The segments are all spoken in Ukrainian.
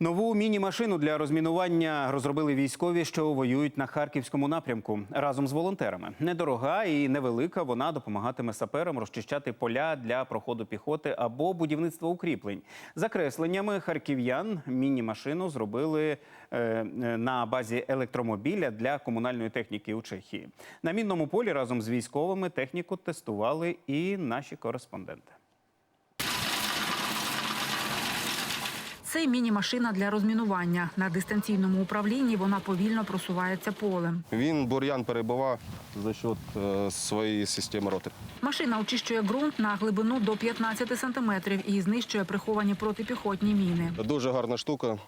Нову міні-машину для розмінування розробили військові, що воюють на харківському напрямку разом з волонтерами. Недорога і невелика. Вона допомагатиме саперам розчищати поля для проходу піхоти або будівництва укріплень. За кресленнями харків'ян міні-машину зробили е, е, на базі електромобіля для комунальної техніки у Чехії. На мінному полі разом з військовими техніку тестували і наші кореспонденти. Це міні-машина для розмінування. На дистанційному управлінні вона повільно просувається полем. Він бур'ян перебував за счет е, своєї системи роти. Машина очищує ґрунт на глибину до 15 сантиметрів і знищує приховані протипіхотні міни. Дуже гарна штука,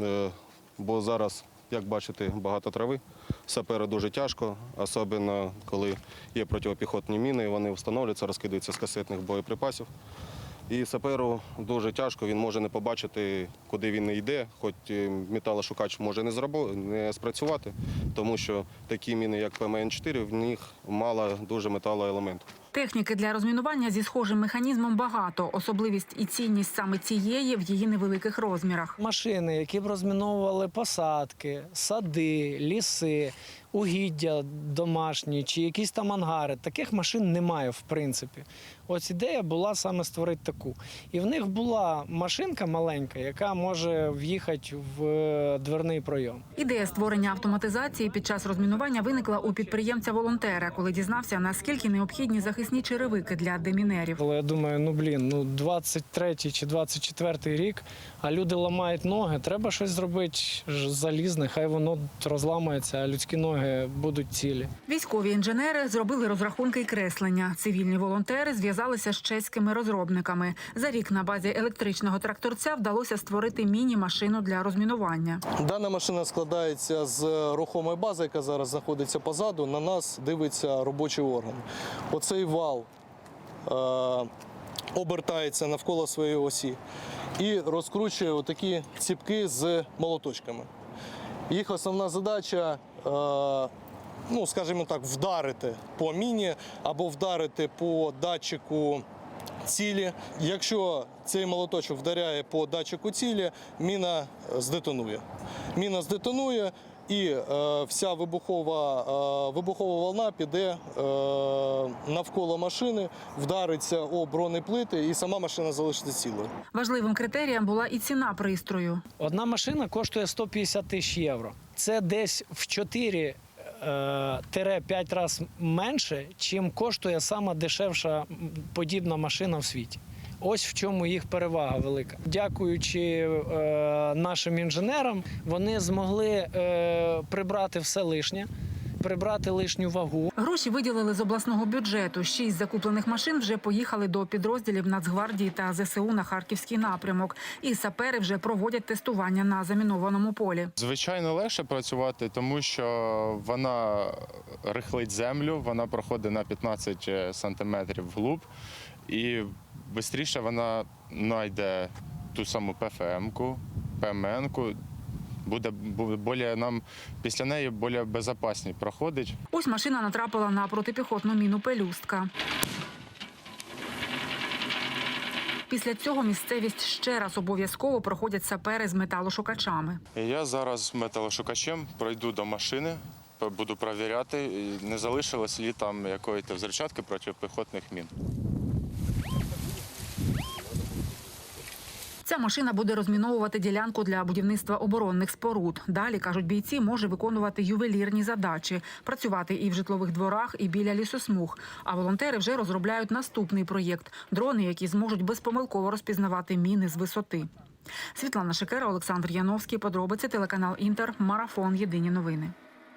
е, бо зараз, як бачите, багато трави. Сапери дуже тяжко, особливо коли є протипіхотні міни, вони встановлюються, розкидаються з касетних боєприпасів. І саперу дуже тяжко, він може не побачити, куди він йде, хоч е, металошукач може не, зрабо- не спрацювати, тому що такі міни, як ПМН-4, в них мало дуже металоелементу. Техніки для розмінування зі схожим механізмом багато. Особливість і цінність саме цієї в її невеликих розмірах. Машини, які б розміновували посадки, сади, ліси, угіддя домашні чи якісь там ангари. Таких машин немає, в принципі. Ось ідея була саме створити таку. І в них була машинка маленька, яка може в'їхати в е, дверний пройом. Ідея створення автоматизації під час розмінування виникла у підприємця-волонтера, коли дізнався, наскільки необхідні захисні черевики для демінерів. Але я думаю, ну блін, ну 23 чи 24 рік, а люди ламають ноги. Треба щось зробити залізне, хай воно розламається, а людські ноги будуть цілі. Військові інженери зробили розрахунки і креслення. Цивільні волонтери зв'язалися з чеськими розробниками. За рік на базі електричного тракторця вдалося створити міні-машину для розмінування. Дана машина складається з рухомої бази, яка зараз знаходиться позаду. На нас дивиться робочий орган. Оцей вал е, обертається навколо своєї осі і розкручує отакі ціпки з молоточками. Їх основна задача, е, ну скажімо так, вдарити по міні або вдарити по датчику цілі. Якщо цей молоточок вдаряє по датчику цілі, міна здетонує. Міна здетонує. І е, вся вибухова, е, вибухова волна піде е, навколо машини, вдариться о бронеплити, і сама машина залишиться цілою. Важливим критерієм була і ціна пристрою. Одна машина коштує 150 тисяч євро. Це десь в 4 5 разів менше, чим коштує сама дешевша подібна машина в світі. Ось в чому їх перевага велика. Дякуючи е, нашим інженерам, вони змогли е, прибрати все лишнє, прибрати лишню вагу. Гроші виділили з обласного бюджету. Шість закуплених машин вже поїхали до підрозділів Нацгвардії та ЗСУ на харківський напрямок. І сапери вже проводять тестування на замінованому полі. Звичайно, легше працювати, тому що вона рихлить землю, вона проходить на 15 сантиметрів вглуб, і швидше вона знайде ту саму ПФМ-ку, ПМН-ку. Буде буде более нам після неї більш безпечні проходить. Ось машина натрапила на протипіхотну міну пелюстка. Після цього місцевість ще раз обов'язково проходять сапери з металошукачами. Я зараз металошукачем пройду до машини, буду перевіряти, не залишилось лі там якоїсь взрывчатки протипіхотних мін. Ця машина буде розміновувати ділянку для будівництва оборонних споруд. Далі кажуть бійці, може виконувати ювелірні задачі, працювати і в житлових дворах, і біля лісосмуг. А волонтери вже розробляють наступний проєкт дрони, які зможуть безпомилково розпізнавати міни з висоти. Світлана Шикера, Олександр Яновський. Подробиці телеканал Інтер. Марафон. Єдині новини.